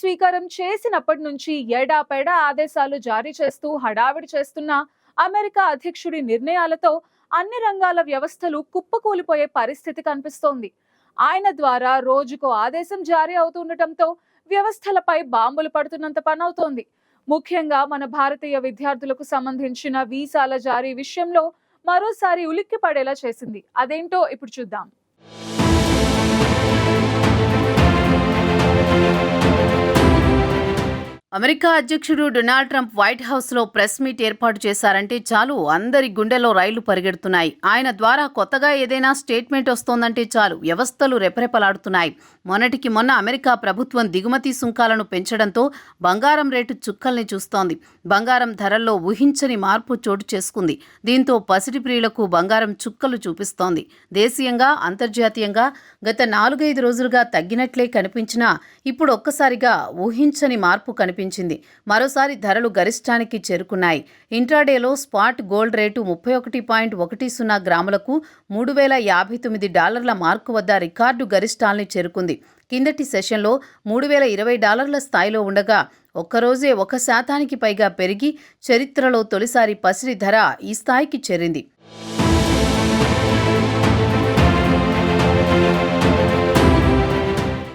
స్వీకారం చేసినప్పటి నుంచి ఎడాపెడా ఆదేశాలు జారీ చేస్తూ హడావిడి చేస్తున్న అమెరికా అధ్యక్షుడి నిర్ణయాలతో అన్ని రంగాల వ్యవస్థలు కుప్పకూలిపోయే పరిస్థితి కనిపిస్తోంది. ఆయన ద్వారా రోజుకో ఆదేశం జారీ అవుతుండటంతో వ్యవస్థలపై బాంబులు పడుతున్నంత పనవుతోంది. ముఖ్యంగా మన భారతీయ విద్యార్థులకు సంబంధించిన వీసాల జారీ విషయంలో మరోసారి ఉలిక్కి పడేలా చేసింది. అదేంటో ఇప్పుడు చూద్దాం. అమెరికా అధ్యక్షుడు డొనాల్డ్ ట్రంప్ వైట్ హౌస్లో ప్రెస్ మీట్ ఏర్పాటు చేశారంటే చాలు అందరి గుండెలో రైళ్ళు పరిగెడుతున్నాయి. ఆయన ద్వారా కొత్తగా ఏదైనా స్టేట్మెంట్ వస్తోందంటే చాలు వ్యవస్థలు రెపరెపలాడుతున్నాయి. మొన్నటికి మొన్న అమెరికా ప్రభుత్వం దిగుమతి సుంకాలను పెంచడంతో బంగారం రేటు చుక్కల్ని చూస్తోంది. బంగారం ధరల్లో ఊహించని మార్పు చోటు చేసుకుంది. దీంతో పసిడి ప్రియులకు బంగారం చుక్కలు చూపిస్తోంది. దేశీయంగా అంతర్జాతీయంగా గత నాలుగైదు రోజులుగా తగ్గినట్లే కనిపించినా ఇప్పుడు ఒక్కసారిగా ఊహించని మార్పు కనిపించింది. మరోసారి ధరలు గరిష్టానికి చేరుకున్నాయి. ఇంట్రాడేలో స్పాట్ గోల్డ్ రేటు ముప్పై ఒకటి పాయింట్ ఒకటి సున్నా గ్రాములకు మూడు వేల యాభై తొమ్మిది డాలర్ల మార్కు వద్ద రికార్డు గరిష్టాల్ని చేరుకుంది. కిందటి సెషన్లో మూడు వేల ఇరవై డాలర్ల స్థాయిలో ఉండగా ఒక్కరోజే ఒక శాతానికి పైగా పెరిగి చరిత్రలో తొలిసారి పసిరి ధర ఈ స్థాయికి చేరింది.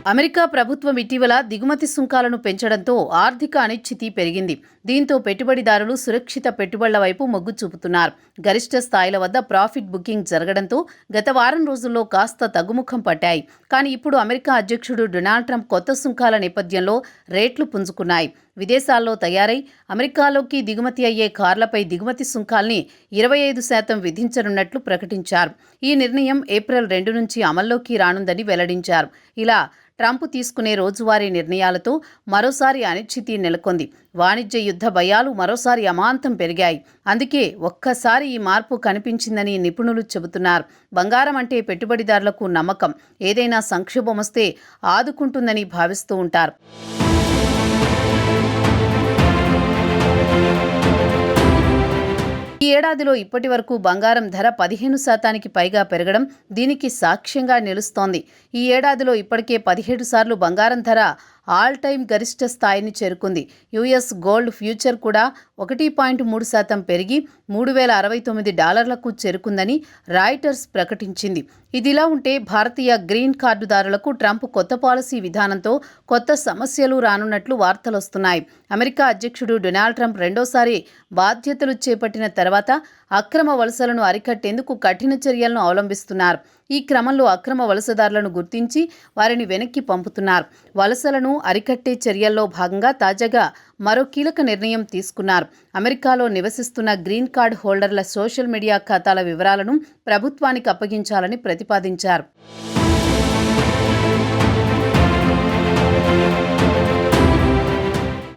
అమెరికా ప్రభుత్వం ఇటీవల దిగుమతి సుంకాలను పెంచడంతో ఆర్థిక అనిశ్చితి పెరిగింది. దీంతో పెట్టుబడిదారులు సురక్షిత పెట్టుబడుల వైపు మొగ్గు చూపుతున్నారు. గరిష్ట స్థాయిల వద్ద ప్రాఫిట్ బుకింగ్ జరగడంతో గత వారం రోజుల్లో కాస్త తగ్గుముఖం పట్టాయి. కానీ ఇప్పుడు అమెరికా అధ్యక్షుడు డొనాల్డ్ ట్రంప్ కొత్త సుంకాల నేపథ్యంలో రేట్లు పుంజుకున్నాయి. విదేశాల్లో తయారై అమెరికాలోకి దిగుమతి అయ్యే కార్లపై దిగుమతి సుంకాల్ని ఇరవై ఐదు శాతం విధించనున్నట్లు ప్రకటించారు. ఈ నిర్ణయం ఏప్రిల్ రెండు నుంచి అమల్లోకి రానుందని వెల్లడించారు. ఇలా ట్రంప్ తీసుకునే రోజువారీ నిర్ణయాలతో మరోసారి అనిశ్చితి నెలకొంది. వాణిజ్య యుద్ధ భయాలు మరోసారి అమాంతం పెరిగాయి. అందుకే ఒక్కసారి ఈ మార్పు కనిపించిందని నిపుణులు చెబుతున్నారు. బంగారం అంటే పెట్టుబడిదారులకు నమ్మకం. ఏదైనా సంక్షోభం వస్తే ఆదుకుంటుందని భావిస్తూ ఉంటారు. ఈ ఏడాదిలో ఇప్పటి వరకు బంగారం ధర పదిహేను శాతానికి పైగా పెరగడం దీనికి సాక్ష్యంగా నిలుస్తోంది. ఈ ఏడాదిలో ఇప్పటికే పదిహేడు సార్లు బంగారం ధర ఆల్ టైమ్ గరిష్ట స్థాయిని చేరుకుంది. యుఎస్ గోల్డ్ ఫ్యూచర్ కూడా ఒకటి పాయింట్ మూడు శాతం పెరిగి మూడు వేల అరవై తొమ్మిది డాలర్లకు చేరుకుందని రాయిటర్స్ ప్రకటించింది. ఇదిలా ఉంటే భారతీయ గ్రీన్ కార్డుదారులకు ట్రంప్ కొత్త పాలసీ విధానంతో కొత్త సమస్యలు రానున్నట్లు వార్తలొస్తున్నాయి. అమెరికా అధ్యక్షుడు డొనాల్డ్ ట్రంప్ రెండోసారి బాధ్యతలు చేపట్టిన తర్వాత అక్రమ వలసలను అరికట్టేందుకు కఠిన చర్యలను అవలంబిస్తున్నారు. ఈ క్రమంలో అక్రమ వలసదారులను గుర్తించి వారిని వెనక్కి పంపుతున్నారు. వలసలను అరికట్టే చర్యల్లో భాగంగా తాజాగా మరో కీలక నిర్ణయం తీసుకున్నారు. అమెరికాలో నివసిస్తున్న గ్రీన్ కార్డ్ హోల్డర్ల సోషల్ మీడియా ఖాతాల వివరాలను ప్రభుత్వానికి అప్పగించాలని ప్రతిపాదించారు.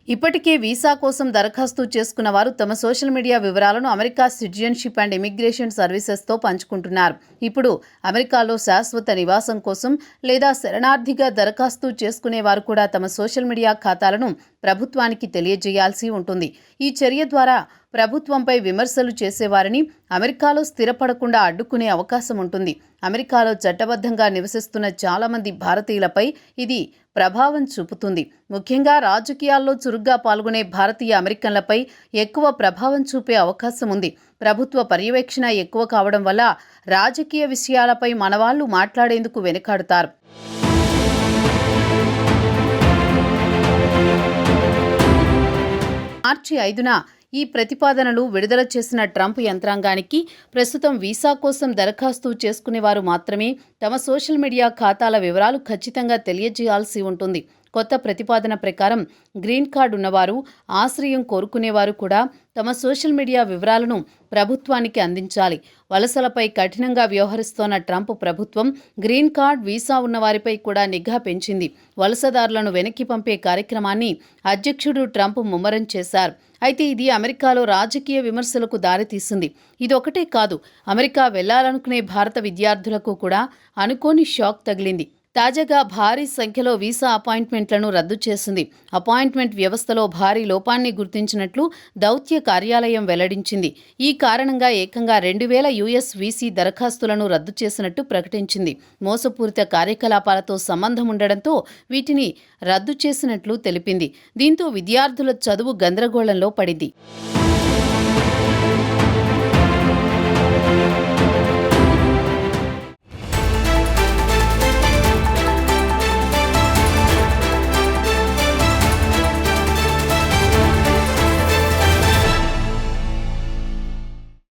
ఇప్పటికే వీసా కోసం దరఖాస్తు చేసుకున్న వారు తమ సోషల్ మీడియా వివరాలను అమెరికా సిటిజన్షిప్ అండ్ ఇమిగ్రేషన్ సర్వీసెస్తో పంచుకుంటున్నారు. ఇప్పుడు అమెరికాలో శాశ్వత నివాసం కోసం లేదా శరణార్థిగా దరఖాస్తు చేసుకునే వారు కూడా తమ సోషల్ మీడియా ఖాతాలను ప్రభుత్వానికి తెలియజేయాల్సి ఉంటుంది. ఈ చర్య ద్వారా ప్రభుత్వంపై విమర్శలు చేసేవారిని అమెరికాలో స్థిరపడకుండా అడ్డుకునే అవకాశం ఉంటుంది. అమెరికాలో చట్టబద్ధంగా నివసిస్తున్న చాలామంది భారతీయులపై ఇది ప్రభావం చూపుతుంది. ముఖ్యంగా రాజకీయాల్లో చురుగ్గా పాల్గొనే భారతీయ అమెరికన్లపై ఎక్కువ ప్రభావం చూపే అవకాశం ఉంది. ప్రభుత్వ పర్యవేక్షణ ఎక్కువ కావడం వల్ల రాజకీయ విషయాలపై మనవాళ్ళు మాట్లాడేందుకు వెనుకాడుతారు. మార్చి ఐదున ఈ ప్రతిపాదనలు విడుదల చేసిన ట్రంప్ యంత్రాంగానికి ప్రస్తుతం వీసా కోసం దరఖాస్తు చేసుకునేవారు మాత్రమే తమ సోషల్ మీడియా ఖాతాల వివరాలు ఖచ్చితంగా తెలియజేయాల్సి ఉంటుంది. కొత్త ప్రతిపాదన ప్రకారం గ్రీన్ కార్డు ఉన్నవారు ఆశ్రయం కోరుకునేవారు కూడా తమ సోషల్ మీడియా వివరాలను ప్రభుత్వానికి అందించాలి. వలసలపై కఠినంగా వ్యవహరిస్తోన్న ట్రంప్ ప్రభుత్వం గ్రీన్ కార్డ్ వీసా ఉన్నవారిపై కూడా నిఘా పెంచింది. వలసదారులను వెనక్కి పంపే కార్యక్రమాన్ని అధ్యక్షుడు ట్రంప్ ముమ్మరం చేశారు. అయితే ఇది అమెరికాలో రాజకీయ విమర్శలకు దారితీసింది. ఇది ఒకటే కాదు అమెరికా వెళ్ళాలనుకునే భారత విద్యార్థులకు కూడా అనుకోని షాక్ తగిలింది. తాజాగా భారీ సంఖ్యలో వీసా అపాయింట్మెంట్లను రద్దు చేసింది. అపాయింట్మెంట్ వ్యవస్థలో భారీ లోపాన్ని గుర్తించినట్లు దౌత్య కార్యాలయం వెల్లడించింది. ఈ కారణంగా ఏకంగా రెండు వేల యుఎస్ వీసీ దరఖాస్తులను రద్దు చేసినట్టు ప్రకటించింది. మోసపూరిత కార్యకలాపాలతో సంబంధం ఉండడంతో వీటిని రద్దు చేసినట్లు తెలిపింది. దీంతో విద్యార్థుల చదువు గందరగోళంలో పడింది.